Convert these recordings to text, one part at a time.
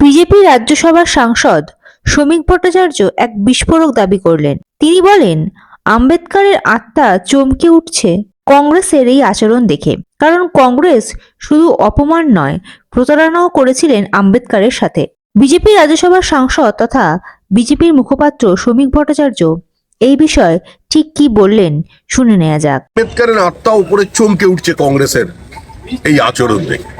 BJP রাজ্যসভার সাংসদ শ্রমিক ভট্টাচার্য এক বিস্ফোরক দাবি করলেন। তিনি বলেন, আম্বেদকরের আত্মা চমকে উঠছে কংগ্রেসের এই আচরণ দেখে। কারণ কংগ্রেস শুধু অপমান নয়, প্রতারণাও করেছিলেন আম্বেদকরের সাথে। বিজেপি রাজ্যসভার সাংসদ তথা বিজেপির মুখপাত্র শ্রমিক ভট্টাচার্য এই বিষয়ে ঠিক কি বললেন শুনে নেওয়া যাক। আম্বেদকরের আত্মা উপরে চমকে উঠছে কংগ্রেসের এই আচরণ দেখে।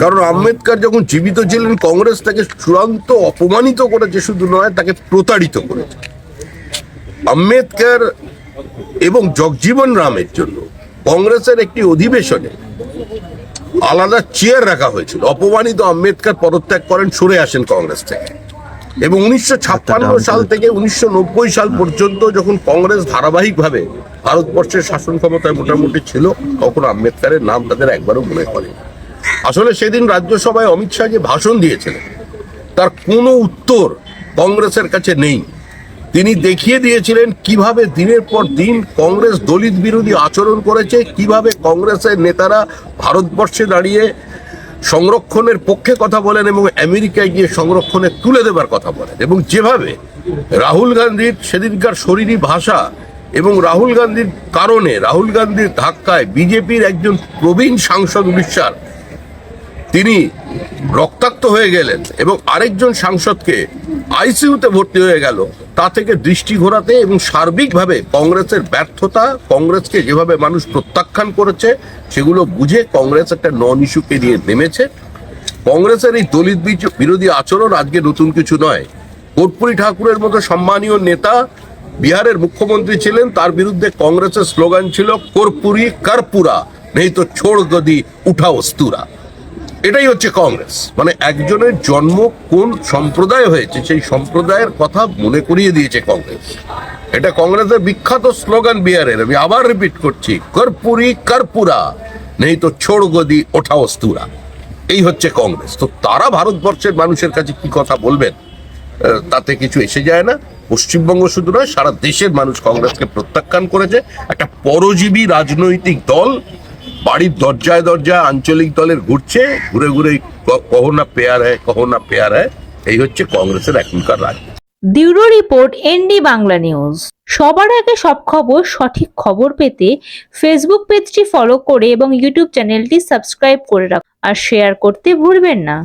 কারণ আম্বেদকর যখন জীবিত ছিলেন কংগ্রেস তাকে চূড়ান্ত অপমানিত করেছে শুধু নয় তাকে প্রতারিত করেছে। আম্বেদকর এবং জগজীবন রামের জন্য কংগ্রেসের একটি অধিবেশনে আলাদা চেয়ার রাখা হয়েছিল। অপমানিত আম্বেদকর পদত্যাগ করেন সরে আসেন কংগ্রেস থেকে। এবং উনিশশো ছাপ্পান্ন সাল থেকে উনিশশো নব্বই সাল পর্যন্ত যখন কংগ্রেস ধারাবাহিকভাবে ভারতবর্ষের শাসন ক্ষমতায় মোটামুটি ছিল তখন আম্বেদকরের নাম তাদের একবারও মনে করে আসলে সেদিন রাজ্যসভায় অমিত শাহ যে ভাষণ দিয়েছিলেন, তার কোনো উত্তর কংগ্রেসের কাছে নেই। তিনি দেখিয়ে দিয়েছিলেন কীভাবে দিনের পর দিন কংগ্রেস দলিত বিরোধী আচরণ করেছে, কীভাবে কংগ্রেসের নেতারা ভারতবর্ষে দাঁড়িয়ে সংরক্ষণের পক্ষে কথা বলেন এবং আমেরিকায় গিয়ে সংরক্ষণে তুলে দেবার কথা বলেন। এবং যেভাবে রাহুল গান্ধীর সেদিনকার শরীরী ভাষা এবং রাহুল গান্ধীর কারণে, রাহুল গান্ধীর ধাক্কায় বিজেপির একজন প্রবীণ সাংসদ উড়িষ্যার তিনি রক্তাক্ত হয়ে গেলেন এবং আরেকজন সাংসদকে আইসিইউতে ভর্তি হয়ে গেল। তা থেকে দৃষ্টি ঘোরাতে এবং সার্বিকভাবে কংগ্রেসের ব্যর্থতা, কংগ্রেসকে যেভাবে মানুষ প্রত্যাখ্যান করেছে, সেগুলো বুঝে কংগ্রেস একটা নন ইস্যুকে নিয়ে নেমেছে। কংগ্রেসের এই দলিত বিরোধী আচরণ আজকে নতুন কিছু নয়। কর্পূরী ঠাকুরের মতো সম্মানীয় নেতা বিহারের মুখ্যমন্ত্রী ছিলেন, তার বিরুদ্ধে কংগ্রেসের স্লোগান ছিল, কর্পূরী কর্পূরা, নেই তো ছোড় গদি উঠা অস্তুরা। এটাই হচ্ছে কংগ্রেস। মানে একজনের জন্ম কোন সম্প্রদায় হয়েছে, সেই সম্প্রদায়ের কথা মনে করিয়ে দিয়েছে কংগ্রেস। এটা কংগ্রেসের বিখ্যাত স্লোগান বিহারের আমি আবার রিপিট করছি, কর্পূরী কর্পূরা, নেই তো ছোড় গদি ওঠা অস্তুরা। এই হচ্ছে কংগ্রেস। তো তারা ভারতবর্ষের মানুষের কাছে কি কথা বলবেন? তাতে কিছু এসে যায় না। পশ্চিমবঙ্গ শুধু নয়, সারা দেশের মানুষ কংগ্রেসকে প্রত্যাখ্যান করেছে। একটা পরজীবী রাজনৈতিক দল বাড়ির দরজায় দরজায় আঞ্চলিক দলের ঘুরছে, ঘুরে ঘুরে কহো না পেয়ার হ্যায় কহো না পেয়ার হ্যায় এই হচ্ছে কংগ্রেসের এখনকার রাজ। Bureau report, ND Bangla news. সবার আগে সব খবর, সঠিক খবর পেতে ফেসবুক পেজটি ফলো করে এবং ইউটিউব চ্যানেলটি সাবস্ক্রাইব করে রাখুন আর শেয়ার করতে ভুলবেন না।